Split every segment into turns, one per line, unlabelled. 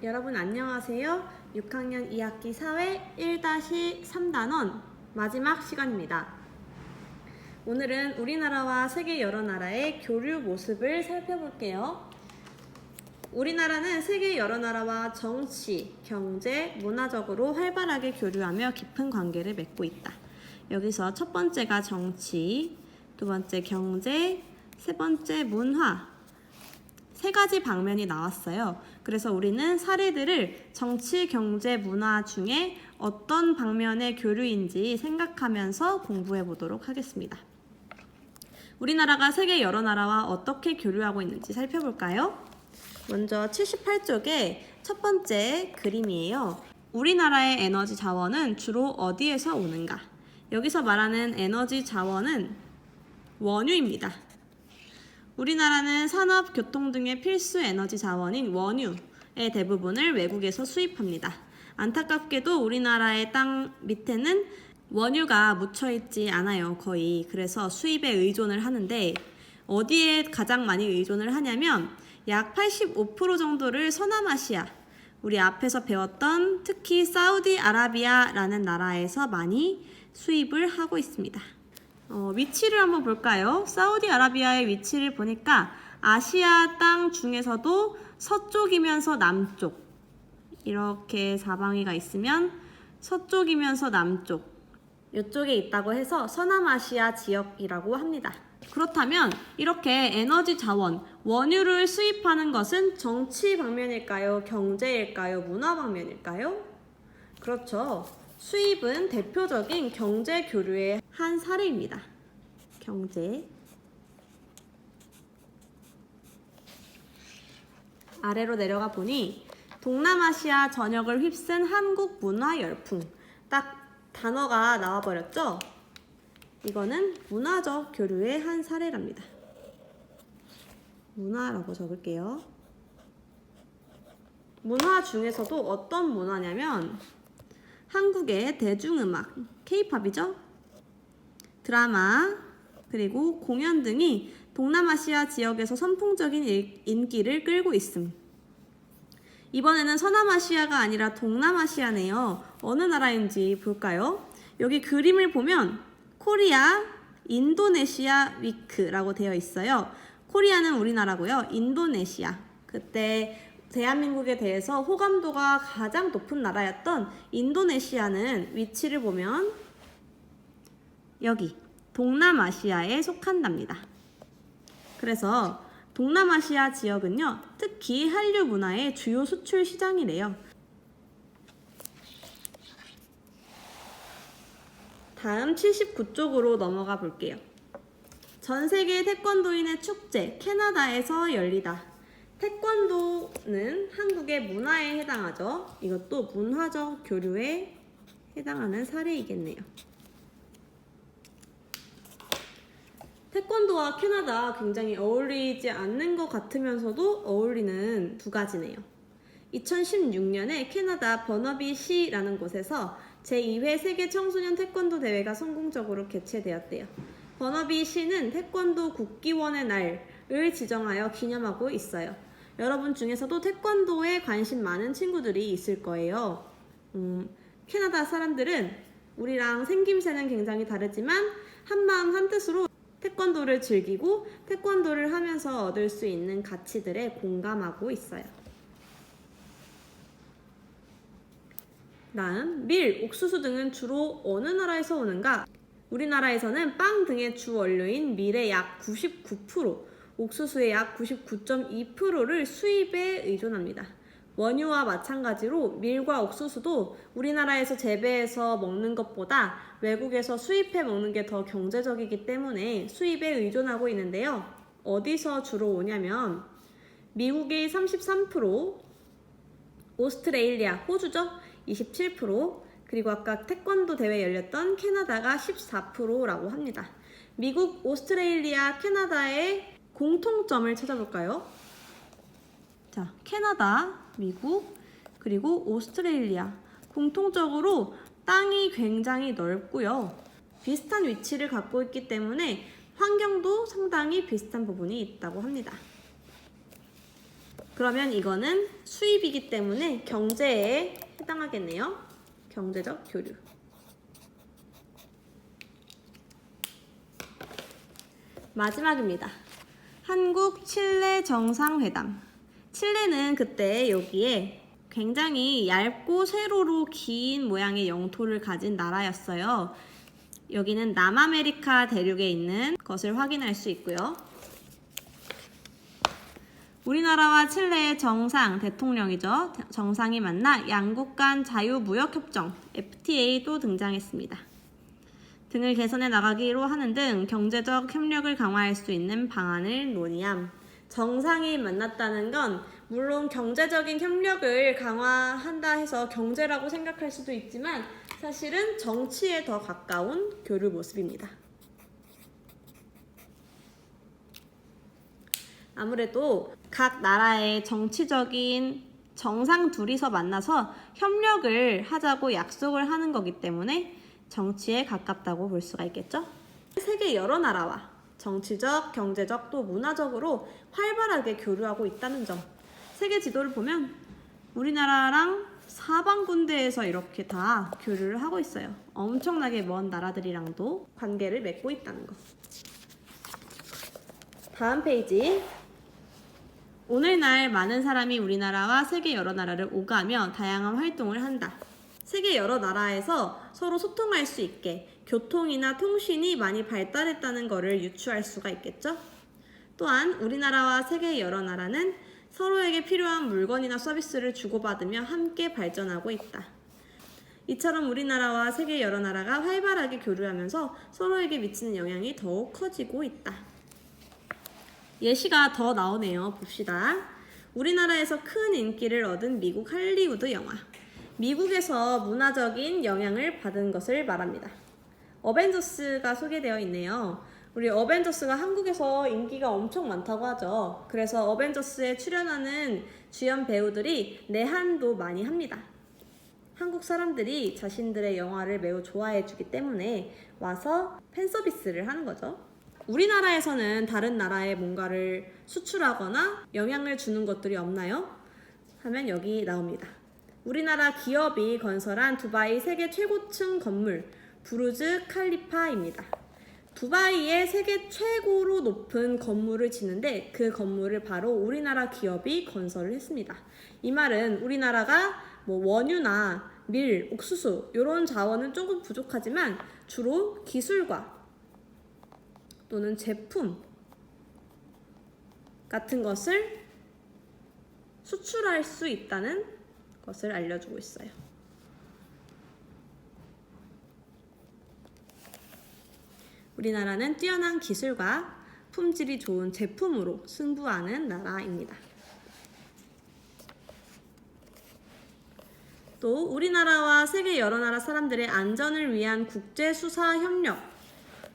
여러분 안녕하세요. 6학년 2학기 사회 1-3단원 마지막 시간입니다. 오늘은 우리나라와 세계 여러 나라의 교류 모습을 살펴볼게요. 우리나라는 세계 여러 나라와 정치, 경제, 문화적으로 활발하게 교류하며 깊은 관계를 맺고 있다. 여기서 첫 번째가 정치, 두 번째 경제, 세 번째 문화, 세 가지 방면이 나왔어요. 그래서 우리는 사례들을 정치, 경제, 문화 중에 어떤 방면의 교류인지 생각하면서 공부해 보도록 하겠습니다. 우리나라가 세계 여러 나라와 어떻게 교류하고 있는지 살펴볼까요? 먼저 78쪽에 첫 번째 그림이에요. 우리나라의 에너지 자원은 주로 어디에서 오는가? 여기서 말하는 에너지 자원은 원유입니다. 우리나라는 산업, 교통 등의 필수 에너지 자원인 원유의 대부분을 외국에서 수입합니다. 안타깝게도 우리나라의 땅 밑에는 원유가 묻혀 있지 않아요, 거의. 그래서 수입에 의존을 하는데 어디에 가장 많이 의존을 하냐면 약 85% 정도를 서남아시아, 우리 앞에서 배웠던 특히 사우디아라비아라는 나라에서 많이 수입을 하고 있습니다. 어, 위치를 한번 볼까요? 사우디아라비아의 위치를 보니까 아시아 땅 중에서도 서쪽이면서 남쪽 이렇게 사방이가 있으면 서쪽이면서 남쪽 이쪽에 있다고 해서 서남아시아 지역이라고 합니다. 그렇다면 이렇게 에너지 자원, 원유를 수입하는 것은 정치 방면일까요? 경제일까요? 문화 방면일까요? 그렇죠. 수입은 대표적인 경제 교류의 한 사례입니다. 경제. 아래로 내려가 보니 동남아시아 전역을 휩쓴 한국 문화 열풍. 딱 단어가 나와 버렸죠? 이거는 문화적 교류의 한 사례랍니다. 문화라고 적을게요. 문화 중에서도 어떤 문화냐면 한국의 대중음악, 케이팝이죠? 드라마, 그리고 공연 등이 동남아시아 지역에서 선풍적인 일- 인기를 끌고 있음. 이번에는 서남아시아가 아니라 동남아시아네요. 어느 나라인지 볼까요? 여기 그림을 보면 코리아, 인도네시아 위크라고 되어 있어요. 코리아는 우리나라고요. 인도네시아. 그때 대한민국에 대해서 호감도가 가장 높은 나라였던 인도네시아는 위치를 보면 여기 동남아시아에 속한답니다. 그래서 동남아시아 지역은요, 특히 한류 문화의 주요 수출 시장이래요. 다음 79쪽으로 넘어가 볼게요. 전 세계 태권도인의 축제 캐나다에서 열리다. 태권도는 한국의 문화에 해당하죠. 이것도 문화적 교류에 해당하는 사례이겠네요. 태권도와 캐나다 굉장히 어울리지 않는 것 같으면서도 어울리는 두 가지네요. 2016년에 캐나다 버너비 시라는 곳에서 제2회 세계 청소년 태권도 대회가 성공적으로 개최되었대요. 버너비 시는 태권도 국기원의 날을 지정하여 기념하고 있어요. 여러분 중에서도 태권도에 관심 많은 친구들이 있을 거예요. 음, 캐나다 사람들은 우리랑 생김새는 굉장히 다르지만 한마음 한뜻으로 태권도를 즐기고 태권도를 하면서 얻을 수 있는 가치들에 공감하고 있어요. 다음, 밀, 옥수수 등은 주로 어느 나라에서 오는가? 우리나라에서는 빵 등의 주 원료인 밀의 약 99%, 옥수수의 약 99.2%를 수입에 의존합니다. 원유와 마찬가지로 밀과 옥수수도 우리나라에서 재배해서 먹는 것보다 외국에서 수입해 먹는 게 더 경제적이기 때문에 수입에 의존하고 있는데요. 어디서 주로 오냐면 미국이 33%, 오스트레일리아, 호주죠? 27%, 그리고 아까 태권도 대회 열렸던 캐나다가 14%라고 합니다. 미국, 오스트레일리아, 캐나다의 공통점을 찾아볼까요? 자, 캐나다, 미국, 그리고 오스트레일리아. 공통적으로 땅이 굉장히 넓고요. 비슷한 위치를 갖고 있기 때문에 환경도 상당히 비슷한 부분이 있다고 합니다. 그러면 이거는 수입이기 때문에 경제에 해당하겠네요. 경제적 교류. 마지막입니다. 한국 칠레 정상회담. 칠레는 그때 여기에 굉장히 얇고 세로로 긴 모양의 영토를 가진 나라였어요. 여기는 남아메리카 대륙에 있는 것을 확인할 수 있고요. 우리나라와 칠레의 정상, 대통령이죠. 정상이 만나 양국 간 자유무역협정, FTA도 등장했습니다. 등을 개선해 나가기로 하는 등 경제적 협력을 강화할 수 있는 방안을 논의함. 정상이 만났다는 건 물론 경제적인 협력을 강화한다 해서 경제라고 생각할 수도 있지만 사실은 정치에 더 가까운 교류 모습입니다. 아무래도 각 나라의 정치적인 정상 둘이서 만나서 협력을 하자고 약속을 하는 거기 때문에 정치에 가깝다고 볼 수가 있겠죠. 세계 여러 나라와 정치적, 경제적 또 문화적으로 활발하게 교류하고 있다는 점. 세계 지도를 보면 우리나라랑 사방 군데에서 이렇게 다 교류를 하고 있어요. 엄청나게 먼 나라들이랑도 관계를 맺고 있다는 거. 다음 페이지. 오늘날 많은 사람이 우리나라와 세계 여러 나라를 오가며 다양한 활동을 한다. 세계 여러 나라에서 서로 소통할 수 있게 교통이나 통신이 많이 발달했다는 것을 유추할 수가 있겠죠. 또한 우리나라와 세계 여러 나라는 서로에게 필요한 물건이나 서비스를 주고받으며 함께 발전하고 있다. 이처럼 우리나라와 세계 여러 나라가 활발하게 교류하면서 서로에게 미치는 영향이 더욱 커지고 있다. 예시가 더 나오네요. 봅시다. 우리나라에서 큰 인기를 얻은 미국 할리우드 영화. 미국에서 문화적인 영향을 받은 것을 말합니다. 어벤져스가 소개되어 있네요. 우리 어벤져스가 한국에서 인기가 엄청 많다고 하죠. 그래서 어벤져스에 출연하는 주연 배우들이 내한도 많이 합니다. 한국 사람들이 자신들의 영화를 매우 좋아해 주기 때문에 와서 팬 서비스를 하는 거죠. 우리나라에서는 다른 나라에 뭔가를 수출하거나 영향을 주는 것들이 없나요? 하면 여기 나옵니다. 우리나라 기업이 건설한 두바이 세계 최고층 건물 부르즈 칼리파입니다. 두바이의 세계 최고로 높은 건물을 짓는데 그 건물을 바로 우리나라 기업이 건설을 했습니다. 이 말은 우리나라가 뭐 원유나 밀, 옥수수 이런 자원은 조금 부족하지만 주로 기술과 또는 제품 같은 것을 수출할 수 있다는 것을 알려주고 있어요. 우리나라는 뛰어난 기술과 품질이 좋은 제품으로 승부하는 나라입니다. 또 우리나라와 세계 여러 나라 사람들의 안전을 위한 국제 수사 협력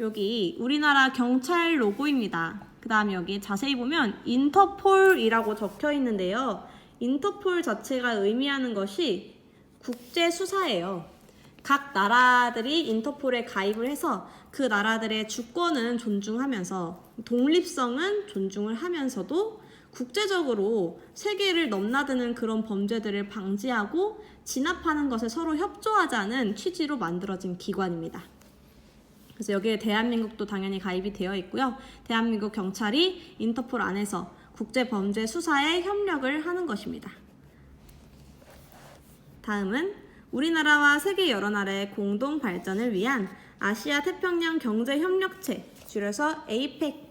여기 우리나라 경찰 로고입니다. 그 다음 여기 자세히 보면 인터폴이라고 적혀 있는데요. 인터폴 자체가 의미하는 것이 국제 수사예요. 각 나라들이 인터폴에 가입을 해서 그 나라들의 주권은 존중하면서 독립성은 존중을 하면서도 국제적으로 세계를 넘나드는 그런 범죄들을 방지하고 진압하는 것에 서로 협조하자는 취지로 만들어진 기관입니다. 그래서 여기에 대한민국도 당연히 가입이 되어 있고요. 대한민국 경찰이 인터폴 안에서 국제 범죄 수사에 협력을 하는 것입니다. 다음은 우리나라와 세계 여러 나라의 공동 발전을 위한 아시아 태평양 경제 협력체 줄여서 APEC이라고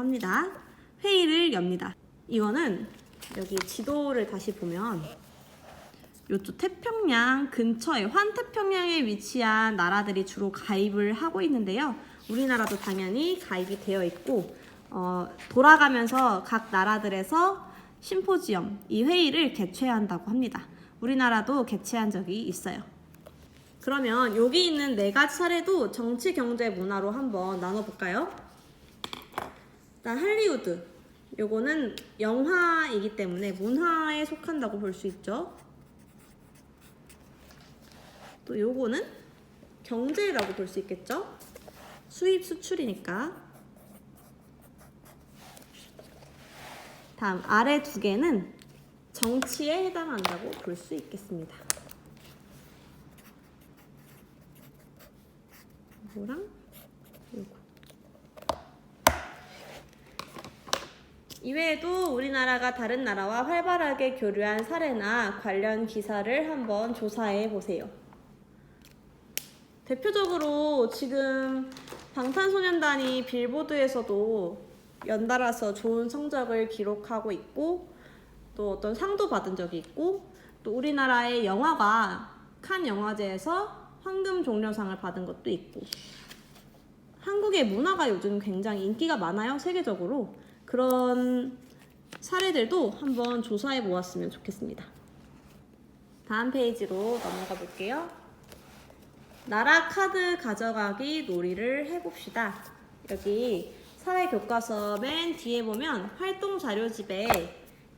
합니다. 회의를 엽니다. 이거는 여기 지도를 다시 보면 요쪽 태평양 근처에 환태평양에 위치한 나라들이 주로 가입을 하고 있는데요. 우리나라도 당연히 가입이 되어 있고 어, 돌아가면서 각 나라들에서 심포지엄 이 회의를 개최한다고 합니다. 우리나라도 개최한 적이 있어요. 그러면 여기 있는 네 가지 사례도 정치, 경제, 문화로 한번 나눠볼까요? 일단 할리우드. 요거는 영화이기 때문에 문화에 속한다고 볼 수 있죠. 또 요거는 경제라고 볼 수 있겠죠? 수입 수출이니까. 다음 아래 두 개는 정치에 해당한다고 볼 수 있겠습니다. 이거랑 이거. 이외에도 우리나라가 다른 나라와 활발하게 교류한 사례나 관련 기사를 한번 조사해 보세요. 대표적으로 지금 방탄소년단이 빌보드에서도 연달아서 좋은 성적을 기록하고 있고 또 어떤 상도 받은 적이 있고 또 우리나라의 영화가 칸 영화제에서 황금 종려상을 받은 것도 있고 한국의 문화가 요즘 굉장히 인기가 많아요 세계적으로 그런 사례들도 한번 조사해 보았으면 좋겠습니다. 다음 페이지로 넘어가 볼게요. 나라 카드 가져가기 놀이를 해봅시다. 여기 사회 교과서 맨 뒤에 보면 활동 자료집에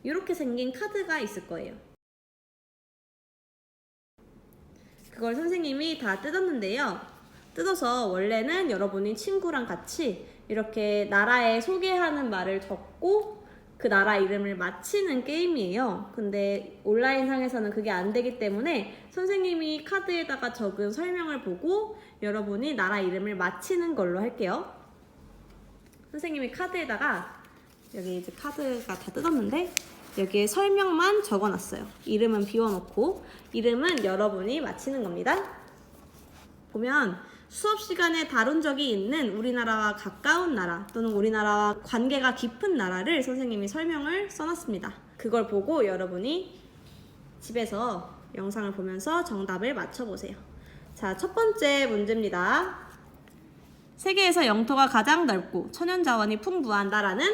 이렇게 생긴 카드가 있을 거예요. 그걸 선생님이 다 뜯었는데요. 뜯어서 원래는 여러분이 친구랑 같이 이렇게 나라에 소개하는 말을 적고 그 나라 이름을 맞히는 게임이에요. 근데 온라인상에서는 그게 안 되기 때문에 선생님이 카드에다가 적은 설명을 보고 여러분이 나라 이름을 맞히는 걸로 할게요. 선생님이 카드에다가 여기 이제 카드가 다 뜯었는데 여기에 설명만 적어놨어요. 이름은 비워놓고 이름은 여러분이 맞히는 겁니다. 보면 수업 시간에 다룬 적이 있는 우리나라와 가까운 나라 또는 우리나라와 관계가 깊은 나라를 선생님이 설명을 써놨습니다. 그걸 보고 여러분이 집에서 영상을 보면서 정답을 맞춰보세요. 자, 첫 번째 문제입니다. 세계에서 영토가 가장 넓고 천연자원이 풍부한 나라는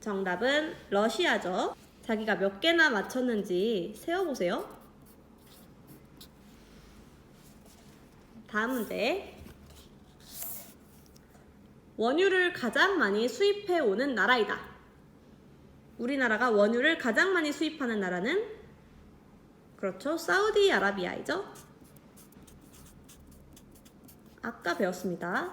정답은 러시아죠. 자기가 몇 개나 맞췄는지 세어보세요. 다음 문제. 원유를 가장 많이 수입해 오는 나라이다. 우리나라가 원유를 가장 많이 수입하는 나라는 그렇죠. 사우디아라비아이죠. 아까 배웠습니다.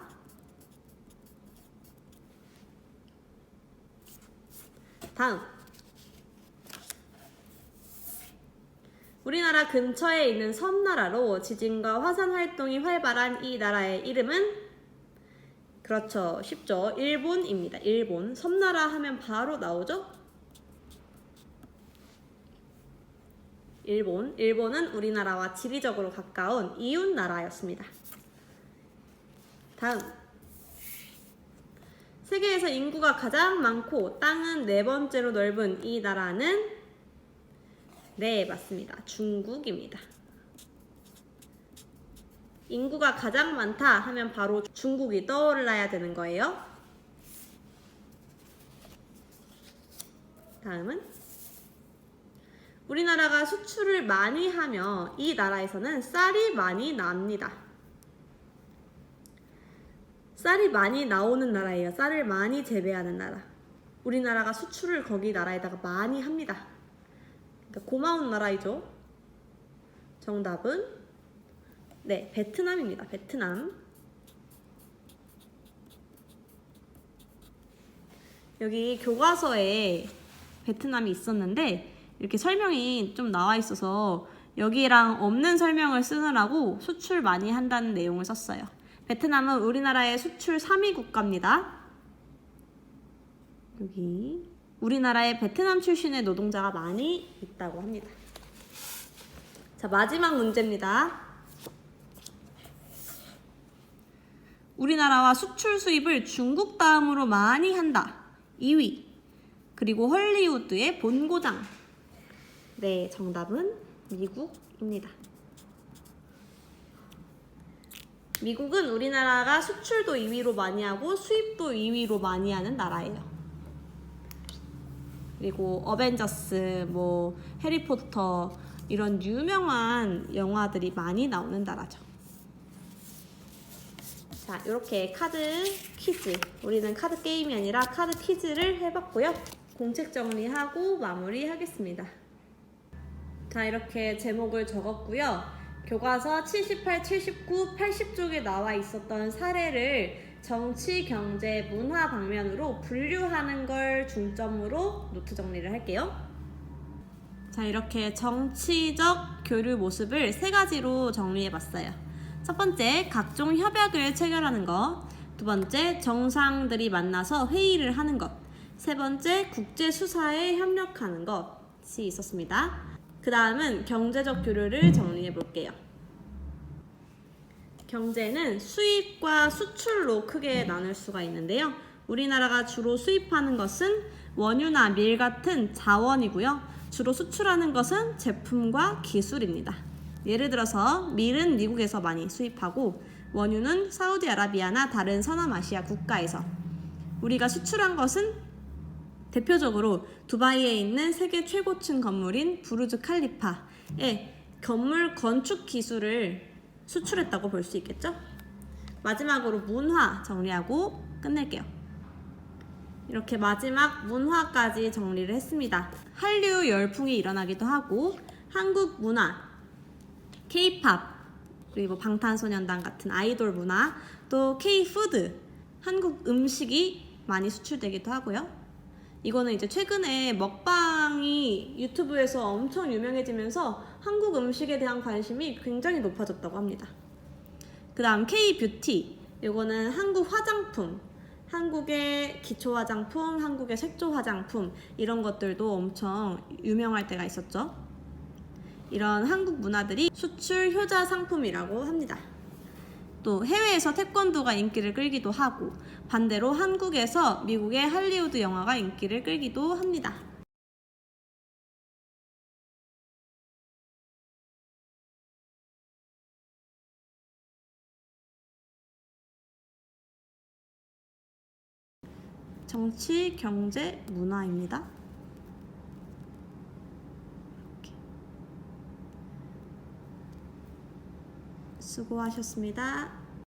다음. 우리나라 근처에 있는 섬나라로 지진과 화산 활동이 활발한 이 나라의 이름은 그렇죠. 쉽죠. 일본입니다. 일본. 섬나라 하면 바로 나오죠? 일본. 일본은 우리나라와 지리적으로 가까운 이웃 나라였습니다. 다음. 세계에서 인구가 가장 많고 땅은 네 번째로 넓은 이 나라는 네, 맞습니다. 중국입니다. 인구가 가장 많다 하면 바로 중국이 떠올라야 되는 거예요. 다음은 우리나라가 수출을 많이 하며 이 나라에서는 쌀이 많이 납니다. 쌀이 많이 나오는 나라예요. 쌀을 많이 재배하는 나라. 우리나라가 수출을 거기 나라에다가 많이 합니다. 그러니까 고마운 나라이죠. 정답은 네, 베트남입니다. 베트남. 여기 교과서에 베트남이 있었는데 이렇게 설명이 좀 나와 있어서 여기랑 없는 설명을 쓰느라고 수출 많이 한다는 내용을 썼어요. 베트남은 우리나라의 수출 3위 국가입니다. 여기 우리나라에 베트남 출신의 노동자가 많이 있다고 합니다. 자, 마지막 문제입니다. 우리나라와 수출 수입을 중국 다음으로 많이 한다. 2위. 그리고 헐리우드의 본고장. 네, 정답은 미국입니다. 미국은 우리나라가 수출도 2위로 많이 하고 수입도 2위로 많이 하는 나라예요. 그리고 어벤져스, 뭐 해리포터 이런 유명한 영화들이 많이 나오는 나라죠. 자, 이렇게 카드 퀴즈. 우리는 카드 게임이 아니라 카드 퀴즈를 해봤고요. 공책 정리하고 마무리하겠습니다. 자, 이렇게 제목을 적었고요. 교과서 78, 79, 80쪽에 나와 있었던 사례를 정치, 경제, 문화 방면으로 분류하는 걸 중점으로 노트 정리를 할게요. 자, 이렇게 정치적 교류 모습을 세 가지로 정리해 봤어요. 첫 번째, 각종 협약을 체결하는 것. 두 번째, 정상들이 만나서 회의를 하는 것. 세 번째, 국제 수사에 협력하는 것이 있었습니다. 그 다음은 경제적 교류를 정리해 볼게요. 경제는 수입과 수출로 크게 나눌 수가 있는데요. 우리나라가 주로 수입하는 것은 원유나 밀 같은 자원이고요. 주로 수출하는 것은 제품과 기술입니다. 예를 들어서 밀은 미국에서 많이 수입하고 원유는 사우디아라비아나 다른 서남아시아 국가에서 우리가 수출한 것은 대표적으로 두바이에 있는 세계 최고층 건물인 부르즈 칼리파의 건물 건축 기술을 수출했다고 볼 수 있겠죠? 마지막으로 문화 정리하고 끝낼게요. 이렇게 마지막 문화까지 정리를 했습니다. 한류 열풍이 일어나기도 하고 한국 문화, K-팝, 그리고 방탄소년단 같은 아이돌 문화, 또 K-푸드, 한국 음식이 많이 수출되기도 하고요. 이거는 이제 최근에 먹방이 유튜브에서 엄청 유명해지면서 한국 음식에 대한 관심이 굉장히 높아졌다고 합니다. 그 다음 K-뷰티. 이거는 한국 화장품. 한국의 기초 화장품, 한국의 색조 화장품 이런 것들도 엄청 유명할 때가 있었죠. 이런 한국 문화들이 수출 효자 상품이라고 합니다. 또 해외에서 태권도가 인기를 끌기도 하고 반대로 한국에서 미국의 할리우드 영화가 인기를 끌기도 합니다. 정치, 경제, 문화입니다. 이렇게. 수고하셨습니다.